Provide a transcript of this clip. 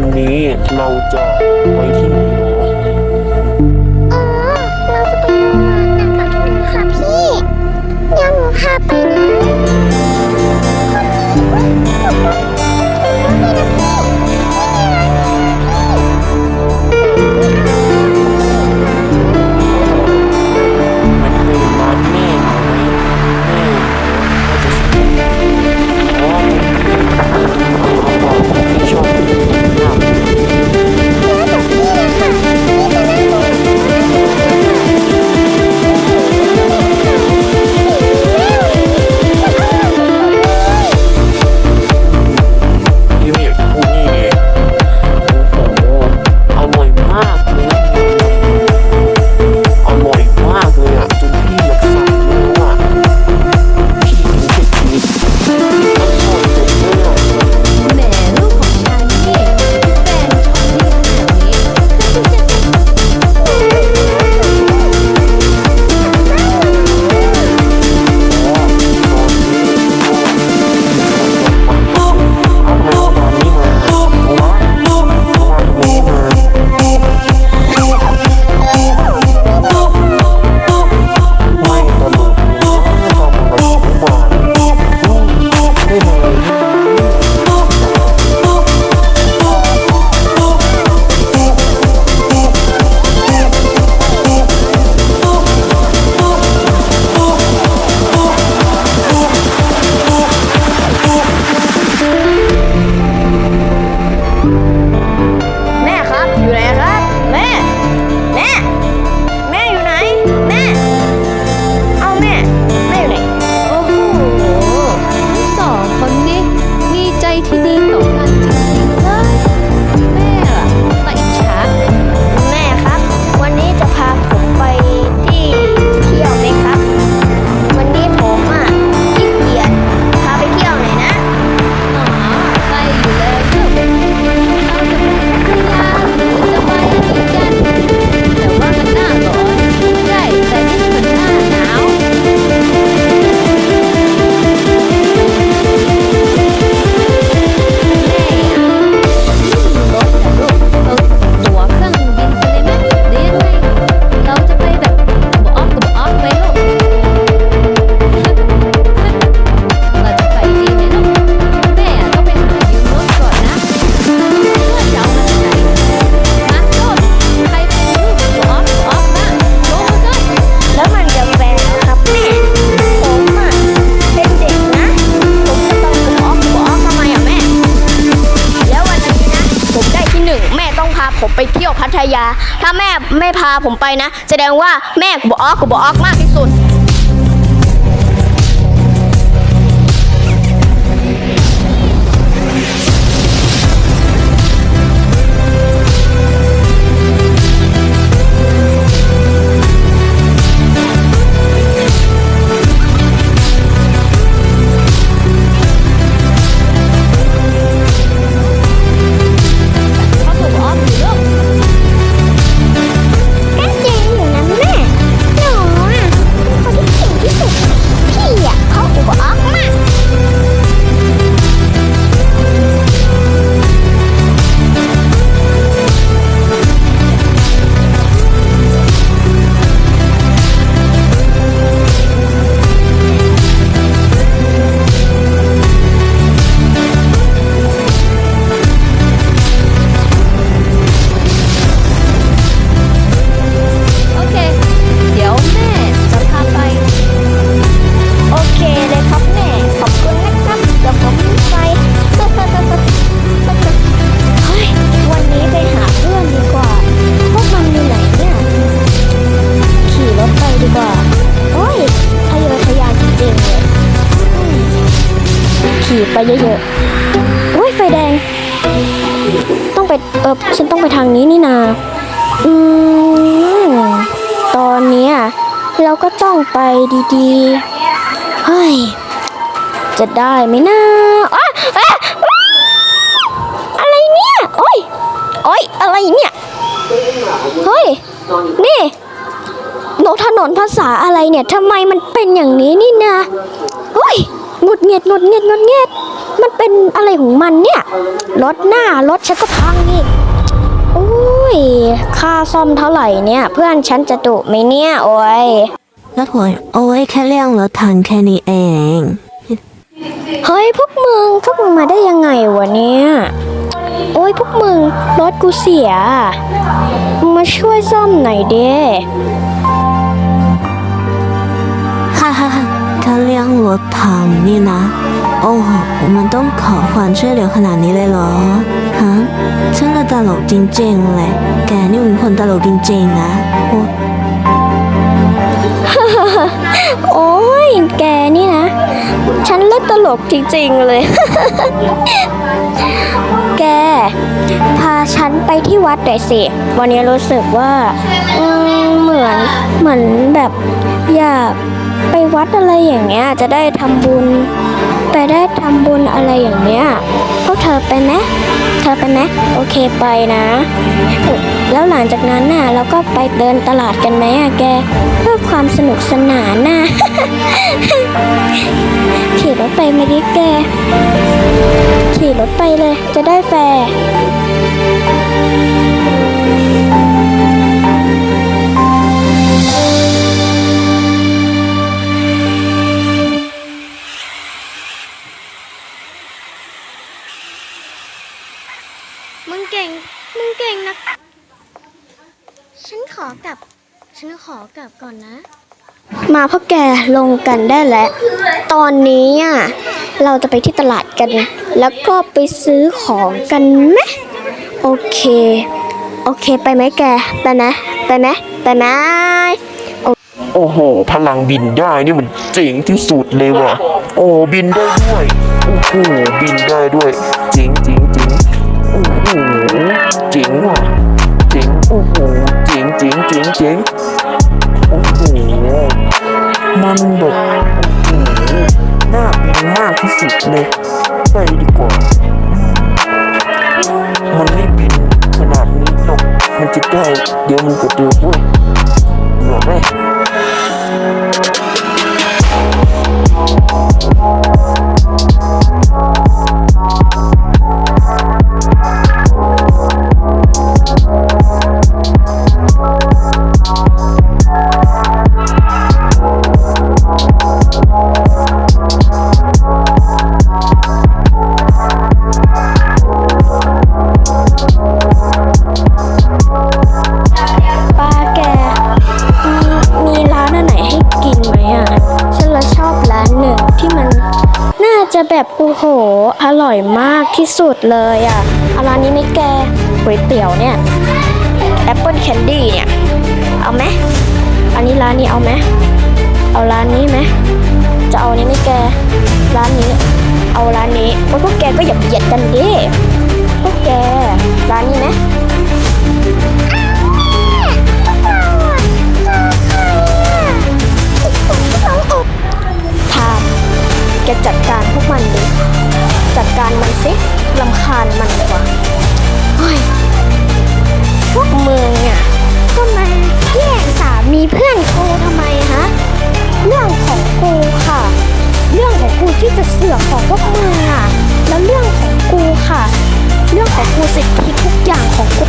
วันนี้เราจะไป ผมไปเที่ยวพัทยา ถ้าแม่ไม่พาผมไปนะ แสดงว่าแม่กูบอกออกกูบอกออกมากที่สุด วุ้ยไฟแดง ต้องไปเออฉันต้องไปทางนี้นี่นาอืมตอนนี้เราก็ต้องไปดีๆเฮ้ยจะได้ไหมนะอ๋ออะไรเนี่ย โอ้ยโอ้ยอะไรเนี่ย เฮ้ย นี่นกถนนภาษาอะไรเนี่ยทำไมมันเป็นอย่างนี้นี่นะเฮ้ยหงุดเงิดหงุดเงิดหงุดเงียด มันเป็นอะไรของมันเนี่ยรถหน้ารถฉันก็พังอีกโอ้ยค่าซ่อมเท่าไหร่เนี่ย เพื่อนฉันจะดุไหมเนี่ยโอ้ยรถหัวเอาไว้แค่เลี่ยงรถทันแค่นี้เองเฮ้ยพวกมึงพวกมึงมาได้ยังไงวะเนี่ยโอ้ยพวกมึงรถกูเสียมาช่วยซ่อมหน่อยเด้ฮ่าฮ่าฮ่าแค่เลี่ยงรถทันนี่นะ โอ้โหมันต้องขอความช่วยเหลือขนาดนี้เลยเหรอ ฮะฉันก็ตลกจริงๆเลย แกนี่มันคนตลกจริงๆนะโอ้โอ้ยแกนี่นะ ฉันเล่นตลกจริง ๆ เลย แก พาฉันไปที่วัดหน่อยสิ วันนี้รู้สึกว่าเหมือนเหมือนแบบอยากไปวัดอะไรอย่างเงี้ย จะได้ทำบุญ ดทำบุญอะไรอย่างเนี้ยพวกเธอไปไหมเธอไปไหมโอเคไปนะ แล้วหลังจากนั้นน่ะเราก็ไปเดินตลาดกันไหมอะแก เพื่อความสนุกสนานน่ะขี่รถไปไหมดิแก ขี่รถไปเลยจะได้แฟร์ มึงเก่งนะ ฉันขอกลับ ฉันขอกลับก่อนนะ มาพวกแกลงกันได้แล้ว ตอนนี้อะเราจะไปที่ตลาดกัน แล้วก็ไปซื้อของกันไหมโอเค โอเคไปไหมแก ไปไหมไปไหมไปไหมโอ้โห พลังบินได้นี่มันเจ๋งที่สุดเลยว่ะ โอ้บินได้ด้วย โอ้โหบินได้ด้วยเจ๋งเจ๋งเจ๋งโอ้โหเจ๋งว่ะจิ๋งโอ้โหเจ๋งจิ๋งจิ๋งจิ๋งโอ้โหมันแบบโอ้โหน่าเป็นมากที่สุดเลย ร่อยมากที่สุดเลยอะเอาร้านนี้ไหมแกก๋วยเตี๋ยวเนี่ยแอปเปิลแคนดี้เนี่ย เอาไหมอันนี้ร้านนี้เอาไหมเอาร้านนี้ไหมจะเอานี้ไหมแกร้านนี้ เอาร้านนี้พวกแกก็อย่าเบียดกันดิพวกแกร้านนี้ไหม มีเพื่อนกูทำไมฮะ เรื่องของกูค่ะ เรื่องของกูที่จะเสือกของพวกมึงอะ แล้วเรื่องของกูค่ะ เรื่องของกูสิทธิทุกอย่างของกู